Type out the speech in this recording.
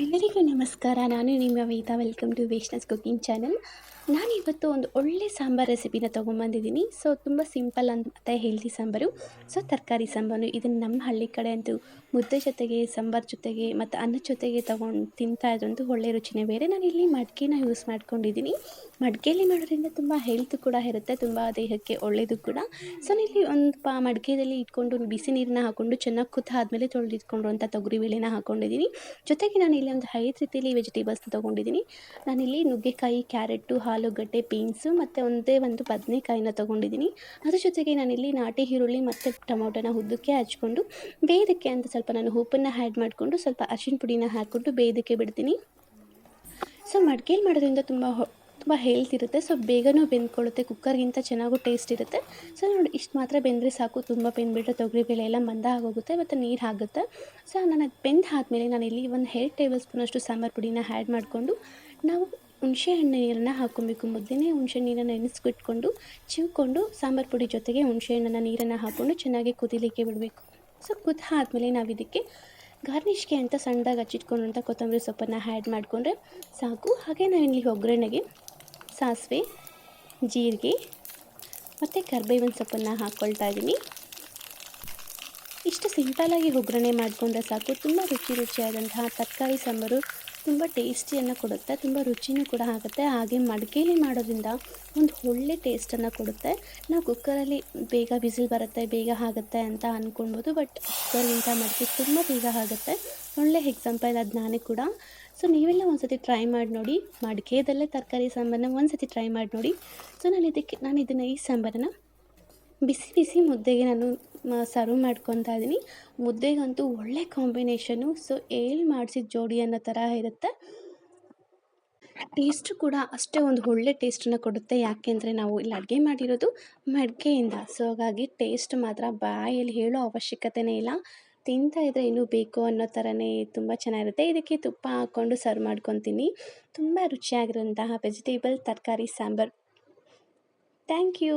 ಎಲ್ಲರಿಗೂ ನಮಸ್ಕಾರ ನಾನು ನಿಮ್ಮ ವೇದ ವೆಲ್ಕಮ್ ಟು ವೇಷ್ಣಸ್ ಕುಕಿಂಗ್ ಚಾನಲ್ ನಾನಿವತ್ತು ಒಂದು ಒಳ್ಳೆ ಸಾಂಬಾರ್ ರೆಸಿಪಿನ ತೊಗೊಂಬಂದಿದ್ದೀನಿ. ಸೊ ತುಂಬ ಸಿಂಪಲ್ ಅಂತ ಹೆಲ್ದಿ ಸಾಂಬಾರು. ಸೊ ತರಕಾರಿ ಸಾಂಬಾರು. ಇದನ್ನು ನಮ್ಮ ಹಳ್ಳಿ ಕಡೆ ಅಂತೂ ಮುದ್ದೆ ಜೊತೆಗೆ, ಸಾಂಬಾರ್ ಜೊತೆಗೆ ಮತ್ತು ಅನ್ನ ಜೊತೆಗೆ ತೊಗೊಂಡು ತಿಂತಾ ಇದ್ರಂತೂ ಒಳ್ಳೆ ರುಚಿನೇ ಬೇರೆ. ನಾನು ಇಲ್ಲಿ ಮಡಿಕೆನ ಯೂಸ್ ಮಾಡ್ಕೊಂಡಿದ್ದೀನಿ. ಮಡಿಕೆಯಲ್ಲಿ ಮಾಡೋದ್ರಿಂದ ತುಂಬ ಹೆಲ್ತ್ ಕೂಡ ಇರುತ್ತೆ. ತುಂಬ ದೇಹಕ್ಕೆ ಒಳ್ಳೆಯದು ಕೂಡ. ಸೊ ಇಲ್ಲಿ ಒಂದು ಪಾ ಮಡಿಕೆಯಲ್ಲಿ ಇಟ್ಕೊಂಡು ಬಿಸಿ ನೀರನ್ನ ಹಾಕ್ಕೊಂಡು ಚೆನ್ನಾಗಿ ಕುತ್ತ ಆದಮೇಲೆ ತೊಳೆದಿಟ್ಕೊಂಡು ಅಂತ ತೊಗರಿಬೇಳೆನ ಹಾಕ್ಕೊಂಡಿದ್ದೀನಿ ಜೊತೆಗೆ ನಾನು ಇಲ್ಲಿ ಒಂದು ಐದು ರೀತಿಯಲ್ಲಿ ವೆಜಿಟೇಬಲ್ಸ್ನ ತೊಗೊಂಡಿದ್ದೀನಿ. ನಾನಿಲ್ಲಿ ನುಗ್ಗೆಕಾಯಿ, ಕ್ಯಾರೆಟು ಆಲೂಗಡ್ಡೆ ಬೀನ್ಸು ಮತ್ತು ಒಂದೇ ಒಂದು ಬದನೆಕಾಯಿನ ತೊಗೊಂಡಿದ್ದೀನಿ. ಅದ್ರ ಜೊತೆಗೆ ನಾನಿಲ್ಲಿ ನಾಟಿ ಈರುಳ್ಳಿ ಮತ್ತು ಟೊಮೊಟೊನ ಉದ್ದಕ್ಕೆ ಹಚ್ಕೊಂಡು ಬೇಯ್ದಕ್ಕೆ ಅಂತ ಸ್ವಲ್ಪ ನಾನು ಉಪ್ಪನ್ನು ಆ್ಯಡ್ ಮಾಡಿಕೊಂಡು ಸ್ವಲ್ಪ ಅರಿಶಿನ ಪುಡಿನ ಹಾಕ್ಕೊಂಡು ಬೇಯ್ದಕ್ಕೆ ಬಿಡ್ತೀನಿ. ಸೊ ಮಡ್ಕೇಲಿ ಮಾಡೋದ್ರಿಂದ ತುಂಬ ತುಂಬ ಹೆಲ್ತ್ ಇರುತ್ತೆ. ಸೊ ಬೇಗನೂ ಬೆಂದ್ಕೊಳ್ಳುತ್ತೆ. ಕುಕ್ಕರ್ಗಿಂತ ಚೆನ್ನಾಗೂ ಟೇಸ್ಟ್ ಇರುತ್ತೆ. ಸೊ ನೋಡಿ, ಇಷ್ಟು ಮಾತ್ರ ಬೆಂದರೆ ಸಾಕು. ತುಂಬ ಬೆಂದ್ಬಿಟ್ರೆ ತೊಗರಿಬೇಳೆ ಎಲ್ಲ ಮಂದ ಆಗೋಗುತ್ತೆ, ಮತ್ತು ನೀರು ಆಗುತ್ತೆ. ಸೊ ನಾನು ಅದು ಬೆಂದು ಆದಮೇಲೆ ಇಲ್ಲಿ ಒಂದು ಎರಡು ಟೇಬಲ್ ಸ್ಪೂನಷ್ಟು ಸಾಂಬಾರು ಪುಡಿನ ಆ್ಯಡ್ ಮಾಡಿಕೊಂಡು ನಾವು ಹುಣಸೆ ಹಣ್ಣು ನೀರನ್ನು ಹಾಕ್ಕೊಬೇಕು ಮೊದಲೇ ಹುಣಸೆ ನೀರನ್ನು ನೆನೆಸ್ಬಿಟ್ಕೊಂಡು ಚಿವ್ಕೊಂಡು ಸಾಂಬಾರು ಪುಡಿ ಜೊತೆಗೆ ಹುಣಸೆ ಹಣ್ಣನ್ನು ನೀರನ್ನು ಹಾಕ್ಕೊಂಡು ಚೆನ್ನಾಗಿ ಕುದಿಲಿಕ್ಕೆ ಬಿಡಬೇಕು. ಸೊ, ಕುದ ಆದಮೇಲೆ ನಾವು ಇದಕ್ಕೆ ಗಾರ್ನಿಷ್ಗೆ ಅಂತ ಸಣ್ಣದಾಗಿ ಹಚ್ಚಿಟ್ಕೊಂಡಂಥ ಕೊತ್ತಂಬರಿ ಸೊಪ್ಪನ್ನು ಆ್ಯಡ್ ಮಾಡಿಕೊಂಡ್ರೆ ಸಾಕು. ಹಾಗೆ ನಾನಿಲ್ಲಿ ಒಗ್ಗರಣೆಗೆ ಸಾಸಿವೆ, ಜೀರಿಗೆ ಮತ್ತು ಕರ್ಬೇವಿನ ಸೊಪ್ಪನ್ನು ಹಾಕ್ಕೊಳ್ತಾ ಇದ್ದೀನಿ ಇಷ್ಟು ಸಿಂಪಲಾಗಿ ಒಗ್ಗರಣೆ ಮಾಡಿಕೊಂಡ್ರೆ ಸಾಕು. ತುಂಬ ರುಚಿ ರುಚಿಯಾದಂತಹ ತರಕಾರಿ ಸಾಂಬಾರು ತುಂಬ ಟೇಸ್ಟಿಯನ್ನು ಕೊಡುತ್ತೆ, ತುಂಬ ರುಚಿನೂ ಕೂಡ ಆಗುತ್ತೆ. ಹಾಗೆ ಮಡಿಕೇಲಿ ಮಾಡೋದ್ರಿಂದ ಒಂದು ಒಳ್ಳೆ ಟೇಸ್ಟನ್ನು ಕೊಡುತ್ತೆ. ನಾವು ಕುಕ್ಕರಲ್ಲಿ ಬೇಗ ಬಿಸಿಲು ಬರುತ್ತೆ, ಬೇಗ ಆಗುತ್ತೆ ಅಂತ ಅಂದ್ಕೊಳ್ಬೋದು ಬಟ್ ಕುಕ್ಕರ್ಗಿಂತ ಮಡಿಕೆ ತುಂಬ ಬೇಗ ಆಗುತ್ತೆ. ಒಳ್ಳೆ ಎಕ್ಸಾಂಪಲ್ ಅದು ನಾನೇ ಕೂಡ. ಸೊ ನೀವೆಲ್ಲ ಒಂದು ಸತಿ ಟ್ರೈ ಮಾಡಿ ನೋಡಿ. ಮಡಿಕೆದಲ್ಲೇ ತರಕಾರಿ ಸಾಂಬಾರನ್ನ ಒಂದು ಸತಿ ಟ್ರೈ ಮಾಡಿ ನೋಡಿ. ಸೊ ನಾನು ಇದಕ್ಕೆ ನಾನು ಇದನ್ನು ಈ ಸಾಂಬಾರನ್ನು ಬಿಸಿ ಬಿಸಿ ಮುದ್ದೆಗೆ ನಾನು ಸರ್ವ್ ಮಾಡ್ಕೊತಾ ಇದ್ದೀನಿ. ಮುದ್ದೆಗಂತೂ ಒಳ್ಳೆ ಕಾಂಬಿನೇಷನು ಸೊ ಏಳು ಮಾಡಿಸಿದ ಜೋಡಿ ಅನ್ನೋ ಥರ ಇರುತ್ತೆ. ಟೇಸ್ಟು ಕೂಡ ಅಷ್ಟೇ ಒಂದು ಒಳ್ಳೆ ಟೇಸ್ಟನ್ನು ಕೊಡುತ್ತೆ. ಯಾಕೆಂದರೆ ನಾವು ಇಲ್ಲಿ ಅಡುಗೆ ಮಾಡಿರೋದು ಮಡಿಕೆಯಿಂದ. ಸೊ ಹಾಗಾಗಿ ಟೇಸ್ಟ್ ಮಾತ್ರ ಬಾಯಲ್ಲಿ ಹೇಳೋ ಅವಶ್ಯಕತೆನೇ ಇಲ್ಲ. ತಿಂತಾ ಇದ್ದರೆ ಇನ್ನೂ ಬೇಕು ಅನ್ನೋ ಥರನೇ ತುಂಬ ಚೆನ್ನಾಗಿರುತ್ತೆ. ಇದಕ್ಕೆ ತುಪ್ಪ ಹಾಕ್ಕೊಂಡು ಸರ್ವ್ ಮಾಡ್ಕೊತೀನಿ. ತುಂಬ ರುಚಿಯಾಗಿರೋಂತಹ ವೆಜಿಟೇಬಲ್ ತರಕಾರಿ, ಸಾಂಬಾರು. Thank you